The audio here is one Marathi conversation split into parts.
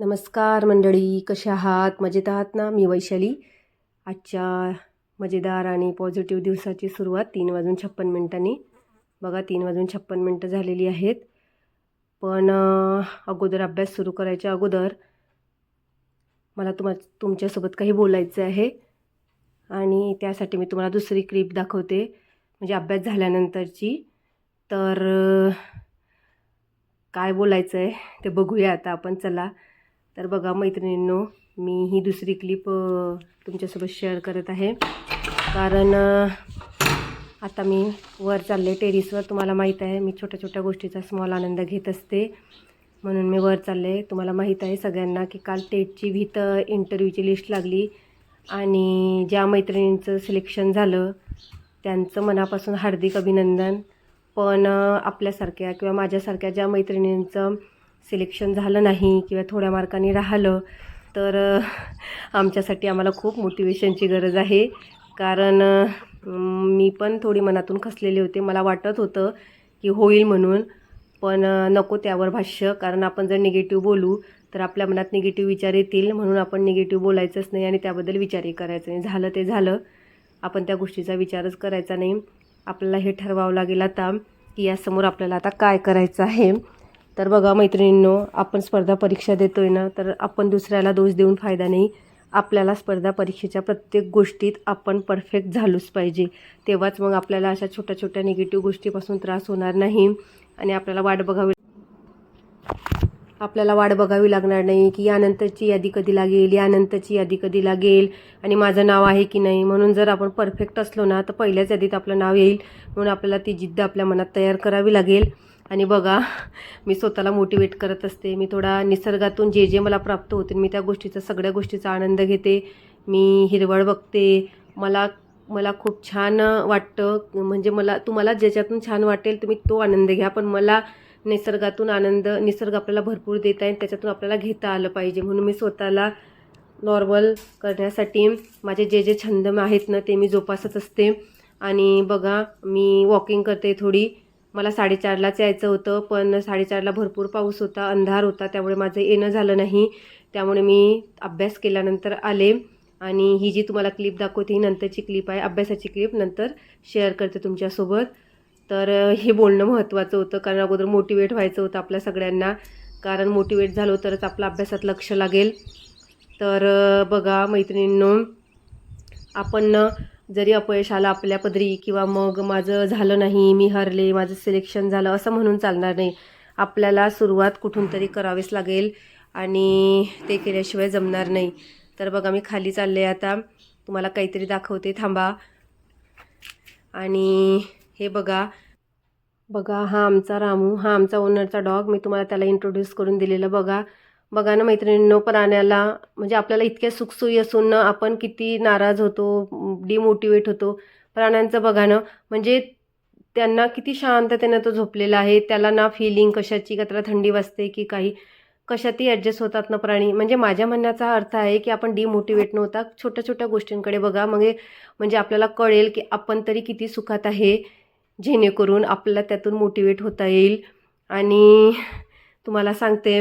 नमस्कार मंडळी कशा आहात? मजेत आहात ना? मी वैशाली. आजच्या मजेदार आणि पॉझिटिव्ह दिवसाची सुरुवात तीन वाजून छप्पन मिनटांनी. बघा तीन वाजून छप्पन मिनटं झालेली आहेत. पण अगोदर अभ्यास सुरू करायच्या अगोदर मला तुम्हा तुमच्यासोबत काही बोलायचं आहे. आणि त्यासाठी मी तुम्हाला दुसरी क्लिप दाखवते. म्हणजे अभ्यास झाल्यानंतरची. तर काय बोलायचं आहे ते बघूया आता आपण. चला. तर बघा मैत्रिणींनो मी ही दुसरी क्लिप तुमच्यासोबत शेअर करत आहे. कारण आता मी वर चालले टेरिसवर तुम्हाला माहीत आहे मी छोट्या छोट्या गोष्टीचा स्मॉल आनंद घेत असते. म्हणून मी वर चालले. तुम्हाला माहीत आहे सगळ्यांना की काल टेटची भीत इंटरव्ह्यूची लिस्ट लागली. आणि ज्या मैत्रिणींचं सिलेक्शन झालं त्यांचं मनापासून हार्दिक अभिनंदन. पण आपल्यासारख्या किंवा माझ्यासारख्या ज्या मैत्रिणींचं सिलेक्शन झालं नाही किंवा थोड्या मार्काने राहिलं तर आमच्यासाठी आम्हाला खूप मोटिवेशनची गरज आहे. कारण मी पण थोडी मनातून खसलेले होते. मला वाटत होतं की होईल म्हणून पण नको त्यावर भाष्य. कारण आपण जर निगेटिव्ह बोलू तर आपल्या मनात निगेटिव्ह विचार येतील. म्हणून आपण निगेटिव्ह बोलायचंच नाही आणि त्याबद्दल विचारही करायचं नाही. झालं ते झालं. आपण त्या गोष्टीचा विचारच करायचा नाही. आपल्याला हे ठरवावं लागेल आता की यासमोर आपल्याला आता काय करायचं आहे. तर बघा मैत्रिणींनो आपण स्पर्धा परीक्षा देतो आहे ना तर आपण दुसऱ्याला दोष देऊन फायदा नाही. आपल्याला स्पर्धा परीक्षेच्या प्रत्येक गोष्टीत आपण परफेक्ट झालोच पाहिजे. तेव्हाच मग आपल्याला अशा छोट्या छोट्या निगेटिव्ह गोष्टीपासून त्रास होणार नाही आणि आपल्याला वाट बघावी आपल्याला वाट बघावी लागणार नाही की यानंतरची यादी कधी लागेल यानंतरची यादी कधी लागेल आणि माझं नाव आहे की नाही. म्हणून जर आपण परफेक्ट असलो ना तर पहिल्याच यादीत आपलं नाव येईल. म्हणून आपल्याला ती जिद्द आपल्या मनात तयार करावी लागेल. आणि बघा मी स्वतःला मोटिवेट करत असते. मी थोडा निसर्गातून जे जे मला प्राप्त होते मी त्या गोष्टीचा सगळ्या गोष्टीचा आनंद घेते. मी हिरवळ बघते. मला मला खूप छान वाटतं. म्हणजे मला तुम्हाला ज्याच्यातून छान वाटेल तुम्ही तो आनंद घ्या. पण मला निसर्गातून आनंद निसर्ग आपल्याला भरपूर देत आहे त्याच्यातून आपल्याला घेता आलं पाहिजे. म्हणून मी स्वतःला नॉर्मल करण्यासाठी माझे जे जे छंद आहेत ना ते मी जोपासत असते. आणि बघा मी वॉकिंग करते थोडी. मला साडेचारलाच यायचं होतं पण साडेचारला भरपूर पाऊस होता अंधार होता त्यामुळे माझं येणं झालं नाही. त्यामुळे मी अभ्यास केल्यानंतर आले आणि ही जी तुम्हाला क्लिप दाखवते ही नंतरची क्लिप आहे अभ्यासाची क्लिप नंतर शेअर करते तुमच्यासोबत. तर हे बोलणं महत्त्वाचं होतं कारण अगोदर मोटिवेट व्हायचं होतं आपल्या सगळ्यांना. कारण मोटिवेट झालो तरच आपलं अभ्यासात लक्ष लागेल. तर बघा मैत्रिणींनो आपण जरी अपयश आलं आपल्या पदरी किंवा मग माझं झालं नाही मी हरले माझं सिलेक्शन झालं असं म्हणून चालणार नाही. आपल्याला सुरुवात कुठून तरी करावीच लागेल आणि ते केल्याशिवाय जमणार नाही. तर बघा मी खाली चालले आता. तुम्हाला काहीतरी दाखवते. थांबा. आणि हे बघा. बघा हा आमचा रामू हा आमचा ओनरचा डॉग मी तुम्हाला त्याला इंट्रोड्यूस करून दिलेलं. बघा. बघा ना मैत्रिणींनो प्राण्याला म्हणजे आपल्याला इतक्या सुखसोयी असून ना आपण किती नाराज होतो डिमोटिवेट होतो. प्राण्यांचं बघा ना म्हणजे त्यांना किती शांततेनं तो झोपलेला आहे. त्याला ना फिलिंग कशाची का त्याला थंडी वाजते की काही कशातही ॲडजस्ट होतात ना प्राणी. म्हणजे माझ्या म्हणण्याचा अर्थ आहे की आपण डिमोटिवेट न होता छोट्या छोट्या गोष्टींकडे बघा. मग म्हणजे आपल्याला कळेल की आपण तरी किती सुखात आहे जेणेकरून आपल्याला त्यातून मोटिवेट होता येईल. आणि तुम्हाला सांगते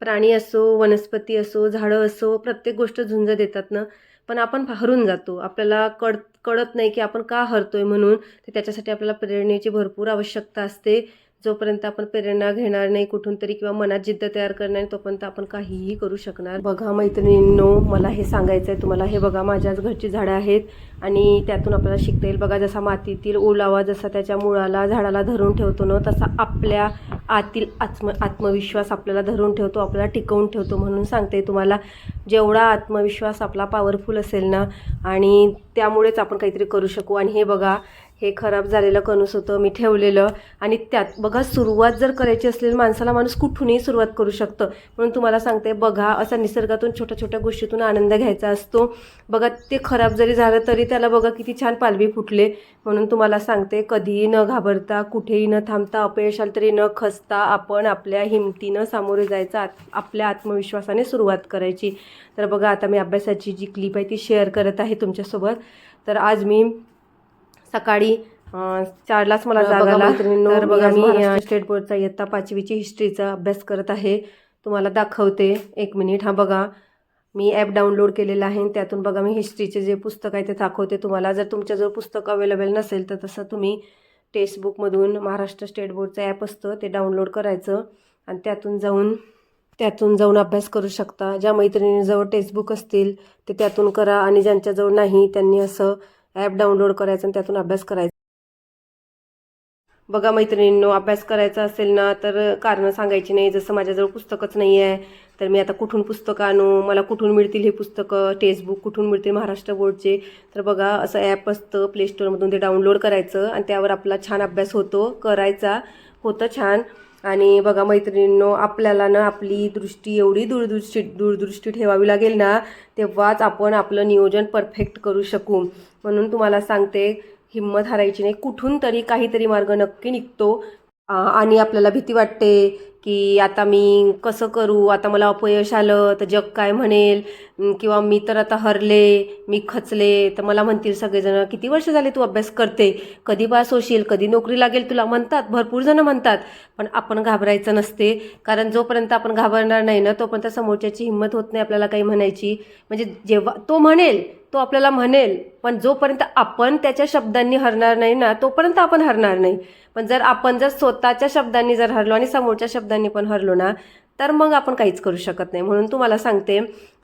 प्राणी असो वनस्पती असो झाडं असो प्रत्येक गोष्ट झुंज देतात ना? पण आपण हरून जातो. आपल्याला कळ कळत नाही की आपण का हरतोय म्हणून. तर त्याच्यासाठी आपल्याला प्रेरणेची भरपूर आवश्यकता असते. जोपर्यंत आपण प्रेरणा घेणार नाही कुठून तरी किंवा मनात जिद्द तयार करणार नाही तोपर्यंत आपण काहीही करू शकणार. बघा मैत्रिणींनो मला हे सांगायचं आहे तुम्हाला हे बघा माझ्याच घरची झाडं आहेत आणि त्यातून आपल्याला शिकता येईल. बघा जसा मातीतील ओलावा जसा त्याच्या मुळाला झाडाला धरून ठेवतो ना तसा आपल्या आतील आत्म आत्मविश्वास आपल्याला धरून ठेवतो आपल्याला टिकवून ठेवतो म्हणून सांगते तुम्हाला. जेवढा आत्मविश्वास आपला पॉवरफुल असेल ना आणि त्यामुळेच आपण काहीतरी करू शकू. आणि हे बघा हे खराब झालेलं कणूस होतं मी ठेवलेलं. आणि त्यात बघा सुरुवात जर करायची असेल माणसाला माणूस कुठूनही सुरुवात करू शकतं. म्हणून तुम्हाला सांगते बघा असा निसर्गातून छोट्या छोट्या गोष्टीतून आनंद घ्यायचा असतो. बघा ते खराब जरी झालं तरी त्याला बघा किती छान पालवी फुटले. म्हणून तुम्हाला सांगते कधीही न घाबरता कुठेही न थांबता अपयश आलं तरी न खचता आपण आपल्या हिमतीनं सामोरे जायचं आत आपल्या आत्मविश्वासाने सुरुवात करायची. तर बघा आता मी अभ्यासाची जी क्लिप आहे ती शेअर करत आहे तुमच्यासोबत. तर आज मी सकाळी चारलाच मला जाग तर बघा मी स्टेट बोर्डचा इयत्ता पाचवीची हिस्ट्रीचा अभ्यास करत आहे. तुम्हाला दाखवते. एक मिनिट हा बघा मी ॲप डाउनलोड केलेलं आहे त्यातून बघा मी हिस्ट्रीचे जे पुस्तक आहे ते दाखवते तुम्हाला. जर तुमच्याजवळ पुस्तक अवेलेबल नसेल तर तसं तुम्ही टेक्स्टबुकमधून महाराष्ट्र स्टेट बोर्डचं ॲप असतं ते डाउनलोड करायचं आणि त्यातून जाऊन त्यातून जाऊन अभ्यास करू शकता. ज्या मैत्रिणींजवळ टेक्स्टबुक असतील ते त्यातून करा आणि ज्यांच्याजवळ नाही त्यांनी असं ॲप डाउनलोड करायचं आणि त्यातून अभ्यास करायचा. बघा मैत्रिणींनो अभ्यास करायचा असेल ना तर कारणं सांगायची नाही. जसं माझ्याजवळ पुस्तकच नाही आहे तर मी आता कुठून पुस्तकं आणू मला कुठून मिळतील हे पुस्तकं टेक्स्टबुक कुठून मिळतील महाराष्ट्र बोर्डचे. तर बघा असं ॲप असतं प्ले स्टोअरमधून ते डाउनलोड करायचं आणि त्यावर आपला छान अभ्यास होतो करायचा. होतं छान. आणि बघा मैत्रिणींनो आपल्याला ना आपली दृष्टी एवढी दूरदृष्टी दूरदृष्टी ठेवावी लागेल ना तेव्हाच आपण आपलं नियोजन परफेक्ट करू शकू. म्हणून तुम्हाला सांगते हिंमत हारायची नाही. कुठून तरी काहीतरी मार्ग नक्की निघतो. आणि आपल्याला भीती वाटते. की आता मी कसं करू? आता मला अपयश आलं तर जग काय म्हणेल? किंवा मी तर आता हरले मी खचले तर मला म्हणतील सगळेजण किती वर्ष झाले तू अभ्यास करते? कधी पास होशील? कधी नोकरी लागेल तुला? म्हणतात. भरपूर जण म्हणतात. पण आपण घाबरायचं नसते. कारण जोपर्यंत आपण घाबरणार नाही ना तोपर्यंत समोरच्याची हिंमत होत नाही आपल्याला काही म्हणायची. म्हणजे जेव्हा तो म्हणेल तो आपल्याला म्हणेल पण जोपर्यंत आपण त्याच्या शब्दांनी हरणार नाही ना तोपर्यंत आपण हरणार नाही. पण जर आपण जर स्वतःच्या शब्दांनी जर हरलो आणि समोरच्या शब्दांनी पण हरलो ना तर मग आपण काहीच करू शकत नाही. म्हणून तुम्हाला सांगते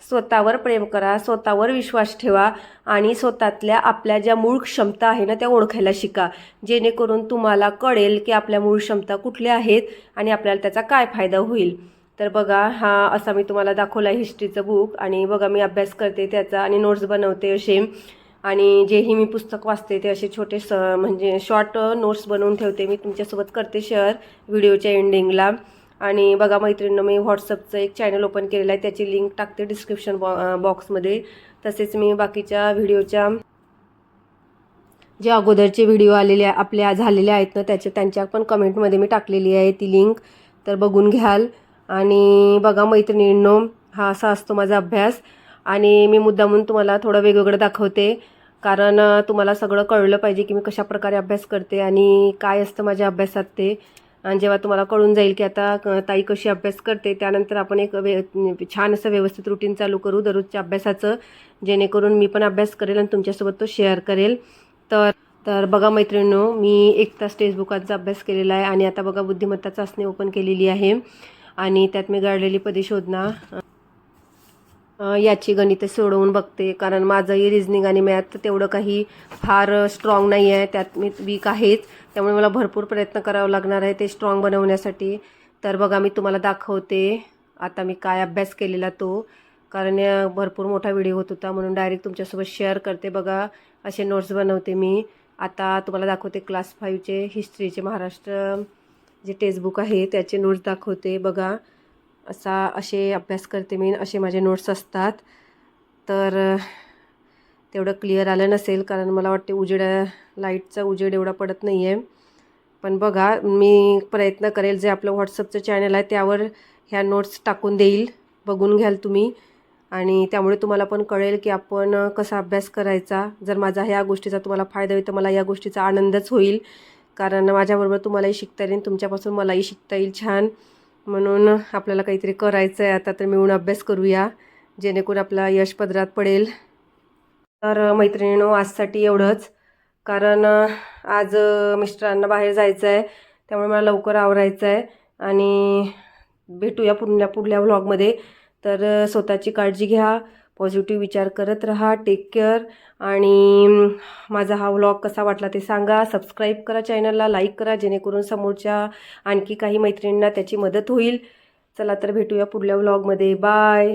स्वतःवर प्रेम करा स्वतःवर विश्वास ठेवा आणि स्वतःतल्या आपल्या ज्या मूळ क्षमता आहे ना त्या ओळखायला शिका. जेणेकरून तुम्हाला कळेल की आपल्या मूळ क्षमता कुठल्या आहेत आणि आपल्याला त्याचा काय फायदा होईल. तर बघा हा असा मी तुम्हाला दाखवला हिस्ट्रीचं बुक आणि बघा मी अभ्यास करते त्याचा आणि नोट्स बनवते असे. आणि जेही मी पुस्तक वाचते ते असे छोटे स म्हणजे शॉर्ट नोट्स बनवून ठेवते मी तुमच्यासोबत करते शेअर व्हिडिओच्या एंडिंगला आणि बघा मैत्रिणीनं मी व्हॉट्सअपचं एक चॅनल ओपन केलेलं आहे त्याची लिंक टाकते डिस्क्रिप्शन बॉ बॉक्समध्ये तसेच मी बाकीच्या व्हिडिओच्या जे अगोदरचे व्हिडिओ आलेले आपल्या झालेले आहेत ना त्याच्या त्यांच्या पण कमेंटमध्ये मी टाकलेली आहे ती लिंक तर बघून घ्याल. आणि बघा मैत्रिणींनो हा असा असतो माझा अभ्यास. आणि मी मुद्दामून तुम्हाला थोडं वेगवेगळं दाखवते. कारण तुम्हाला सगळं कळलं पाहिजे की मी कशा प्रकारे अभ्यास करते आणि काय असतं माझ्या अभ्यासात ते. आणि जेव्हा तुम्हाला कळून जाईल की आता ताई कशी अभ्यास करते त्यानंतर आपण एक वे छान असं व्यवस्थित रुटीन चालू करू दररोजच्या अभ्यासाचं. जेणेकरून मी पण अभ्यास करेल आणि तुमच्यासोबत तो शेअर करेल. तर तर बघा मैत्रिणींनो मी एक तास टेक्स्टबुकांचा अभ्यास केलेला आहे आणि आता बघा बुद्धिमत्ता चाचणी ओपन केलेली आहे. आणि त्यात मी गाळलेली पदे शोधना. याची गणितं सोडवून बघते कारण माझंही रिझनिंग आणि मॅथ तेवढं काही फार स्ट्रॉंग नाही आहे त्यात मी वीक आहेच. त्यामुळे मला भरपूर प्रयत्न करावा लागणार आहे ते स्ट्रॉंग बनवण्यासाठी. तर बघा मी तुम्हाला दाखवते आता मी काय अभ्यास केलेला तो. कारण भरपूर मोठा व्हिडिओ होत होता म्हणून डायरेक्ट तुमच्यासोबत शेअर करते बघा. असे नोट्स बनवते मी. आता तुम्हाला दाखवते क्लास फाईव्हचे हिस्ट्रीचे महाराष्ट्र. जे टेक्स्टबुक आहे त्याचे नोट्स दाखवते. बघा असा असे अभ्यास करते मी असे माझे नोट्स असतात. तर तेवढं क्लिअर आलं नसेल कारण मला वाटते उजेड लाईटचा उजेड एवढा पडत नाही आहे पण बघा मी प्रयत्न करेल जे आपलं व्हॉट्सअपचं चॅनल आहे त्यावर ह्या नोट्स टाकून देईल. बघून घ्याल तुम्ही. आणि त्यामुळे तुम्हाला पण कळेल की आपण कसा अभ्यास करायचा. जर माझा ह्या गोष्टीचा तुम्हाला फायदा होईल तर मला या गोष्टीचा आनंदच होईल. कारण माझ्याबरोबर तुम्हालाही शिकता येईल तुमच्यापासून मलाही शिकता येईल छान. म्हणून आपल्याला काहीतरी करायचं आहे आता तर मिळून अभ्यास करूया जेणेकरून आपला यश पदरात पडेल. तर मैत्रिणीनो आजसाठी एवढंच. कारण आज मिस्टरांना बाहेर जायचं आहे त्यामुळे मला लवकर आवरायचं आहे आणि भेटूया पुढल्या पुढल्या व्लॉगमध्ये तर स्वतःची काळजी घ्या. पॉझिटिव्ह विचार करत राहा. टेक केअर आणि माझा हा व्लॉग कसा वाटला ते सांगा. सबस्क्राईब करा चॅनलला लाईक करा. जेणेकरून समोरच्या आणखी काही मैत्रिणींना त्याची मदत होईल. चला तर भेटूया पुढल्या व्लॉगमध्ये बाय